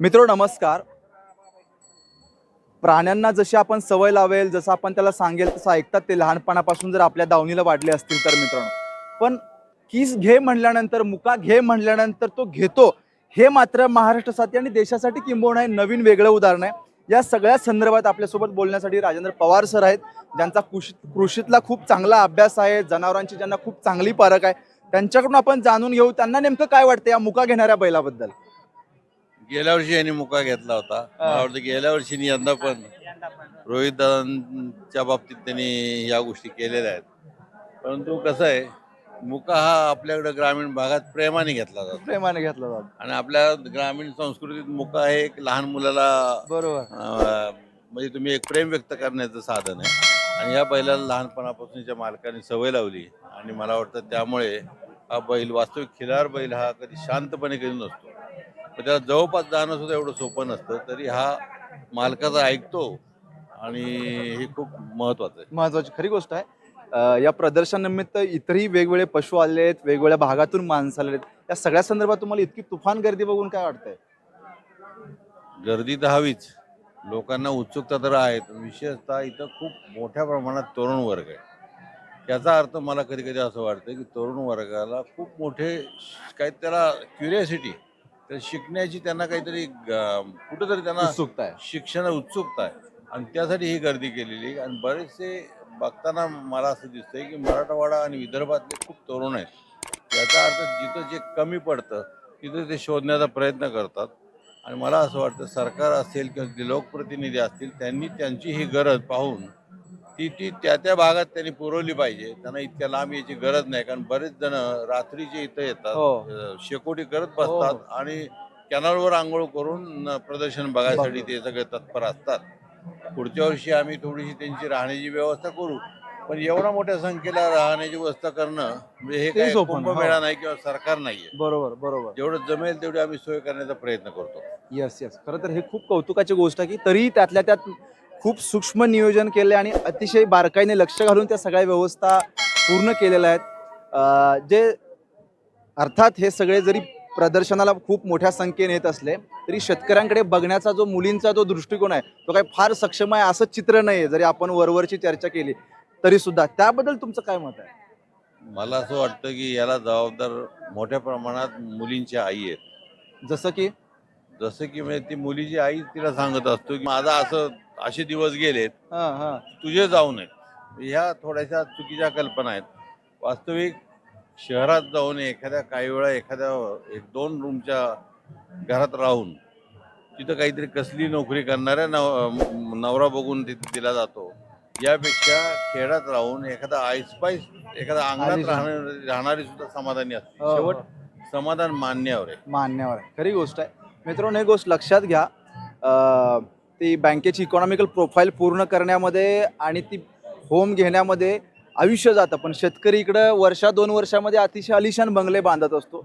मित्र नमस्कार. प्राण्यांना जशी आपण सवय लावेल जसं आपण त्याला सांगेल तसं ऐकतात ते लहानपणापासून जर आपल्या दावणीला वाढले असतील तर मित्रांनो. पण किस घे म्हणल्यानंतर मुका घे म्हणल्यानंतर तो घेतो हे मात्र महाराष्ट्रासाठी आणि देशासाठी किंबहुना हे नवीन वेगळं उदाहरण आहे. या सगळ्या संदर्भात आपल्यासोबत बोलण्यासाठी राजेंद्र पवार सर आहेत. ज्यांचा कृषी कृषीतला खूप चांगला अभ्यास आहे जनावरांची ज्यांना खूप चांगली पारख आहे. त्यांच्याकडून आपण जाणून घेऊ त्यांना नेमकं काय वाटतं या मुका घेणाऱ्या बैलाबद्दल? गेल्या वर्षी यांनी मुका घेतला होता. मला वाटतं गेल्या वर्षी आणि यंदा पण. रोहित दादांच्या बाबतीत त्यांनी या गोष्टी केलेल्या आहेत. परंतु कसं आहे मुका हा आपल्याकडे ग्रामीण भागात प्रेमाने घेतला जातो. प्रेमाने घेतला जातो. आणि आपल्या ग्रामीण संस्कृतीत मुका हे एक लहान मुलाला बरोबर. अं, म्हणजे तुम्ही एक प्रेम व्यक्त करण्याचं साधन आहे. आणि या बैलाला लहानपणापासूनच्या मालकाने सवय लावली. आणि मला वाटतं त्यामुळे हा बैल वास्तविक खिलार बैल हा कधी शांतपणे कधी नसतो. त्याला जवळपास जाणं सुद्धा एवढं सोपं नसतं तरी हा मालकाचा ऐकतो आणि हे खूप महत्वाचं आहे. महत्वाची खरी गोष्ट आहे. अं, या प्रदर्शनानिमित्त इतरही वेगवेगळे पशु आले आहेत वेगवेगळ्या भागातून माणसं आले आहेत. या सगळ्या संदर्भात तुम्हाला इतकी तुफान गर्दी बघून काय वाटतंय? गर्दी तर हवीच. लोकांना उत्सुकता तर आहे विशेषतः इथं खूप मोठ्या प्रमाणात तरुण वर्ग आहे. याचा अर्थ मला कधी कधी असं वाटतं की तरुण वर्गाला खूप मोठे काही त्याला क्युरियासिटी तर शिकण्याची त्यांना काहीतरी कुठंतरी त्यांना उत्सुकता आहे. शिक्षण उत्सुकता आहे. आणि त्यासाठी ही गर्दी केलेली आहे. आणि बरेचसे बघताना मला असं दिसतंय की मराठवाडा आणि विदर्भातले खूप तरुण आहेत. याचा अर्थ जिथं जे कमी पडतं तिथं ते शोधण्याचा प्रयत्न करतात. आणि मला असं वाटतं सरकार असेल किंवा जे लोकप्रतिनिधी असतील त्यांनी त्यांची ही गरज पाहून ती ती त्या त्या भागात त्यांनी पुरवली पाहिजे. त्यांना इतक्या लांब याची गरज नाही. कारण बरेच जण रात्रीचे इथं येतात हो. शेकोटी करत बसतात आणि कॅनलवर आंघोळ करून प्रदर्शन बघायसाठी ते सगळे तत्पर असतात. पुढच्या वर्षी आम्ही थोडीशी त्यांची राहण्याची व्यवस्था करू. पण एवढ्या मोठ्या संख्येला राहण्याची व्यवस्था करणं म्हणजे हे ते काय सोपं नाही. कुंभमेळा नाही किंवा सरकार नाहीये. बरोबर बरोबर. जेवढं जमेल तेवढी आम्ही सोय करण्याचा प्रयत्न करतो. येस येस खरं तर हे खूप कौतुकाची गोष्ट आहे की तरीही त्यातल्या त्यात खूप सूक्ष्म नियोजन केले आणि अतिशय बारकाईने लक्ष घालून त्या सगळ्या व्यवस्था पूर्ण केलेल्या आहेत. जे अर्थात हे सगळे जरी प्रदर्शनाला खूप मोठ्या संख्येने येत असले तरी शेतकऱ्यांकडे बघण्याचा जो मुलींचा जो दृष्टिकोन आहे तो काही फार सक्षम आहे असं चित्र नाही आहे जरी आपण वरवरची चर्चा केली तरी सुद्धा त्याबद्दल तुमचं काय मत आहे? मला असं वाटतं की याला जबाबदार मोठ्या प्रमाणात मुलींची आई आहेत. जसं की? जसं की म्हणजे ती मुलीची आई तिला सांगत असतो की माझा असं असे दिवस गेलेत. हां हां. तुझे जाऊ नयेत ह्या थोड्याशा चुकीच्या कल्पना आहेत. वास्तविक शहरात जाऊन एखाद्या काही वेळा एखाद्या एक दोन रूमच्या घरात राहून तिथं काहीतरी कसली नोकरी करणाऱ्या नव नवरा बघून तिथे दिला जातो. यापेक्षा खेड्यात राहून एखादा आईस्पाईस एखादा अंगणात. राहणारी राहणारी सुद्धा समाधानी असते. हो, शेवट हो. समाधान मान्यावर आहे. मान्यवर आहे. खरी गोष्ट आहे. मित्रांनो एक गोष्ट लक्षात घ्या. अं, ती बँकेची इकॉनॉमिकल प्रोफाईल पूर्ण करण्यामध्ये आणि ती होम घेण्यामध्ये आयुष्य जातं. पण शेतकरी इकडं वर्षा दोन वर्षामध्ये अतिशय अलिशान बंगले बांधत असतो.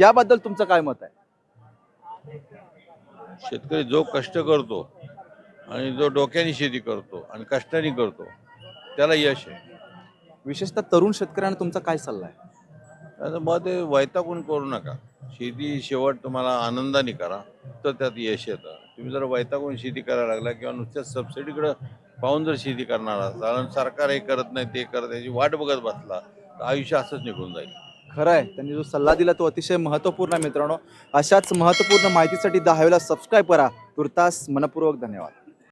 याबद्दल तुमचं काय मत आहे? शेतकरी जो कष्ट करतो आणि जो डोक्याने शेती करतो आणि कष्टाने करतो त्याला यश आहे. विशेषतः तरुण शेतकऱ्यांना तुमचा काय सल्ला आहे? त्याचं मत आहे वैतागून करू नका. शेती शेवट तुम्हाला आनंदाने करा तर त्यात यश येतं. तुम्ही जर वैतागून शेती करायला लागला किंवा नुसत्याच सबसिडीकडं पाहून जर शेती करणार कारण सरकार हे करत नाही ते करत याची वाट बघत बसला तर आयुष्य असंच निघून जाईल. खरं आहे. त्यांनी जो सल्ला दिला तो अतिशय महत्त्वपूर्ण आहे मित्रांनो. अशाच महत्त्वपूर्ण माहितीसाठी दहावीला सबस्क्राईब करा. तुर्तास मनपूर्वक धन्यवाद.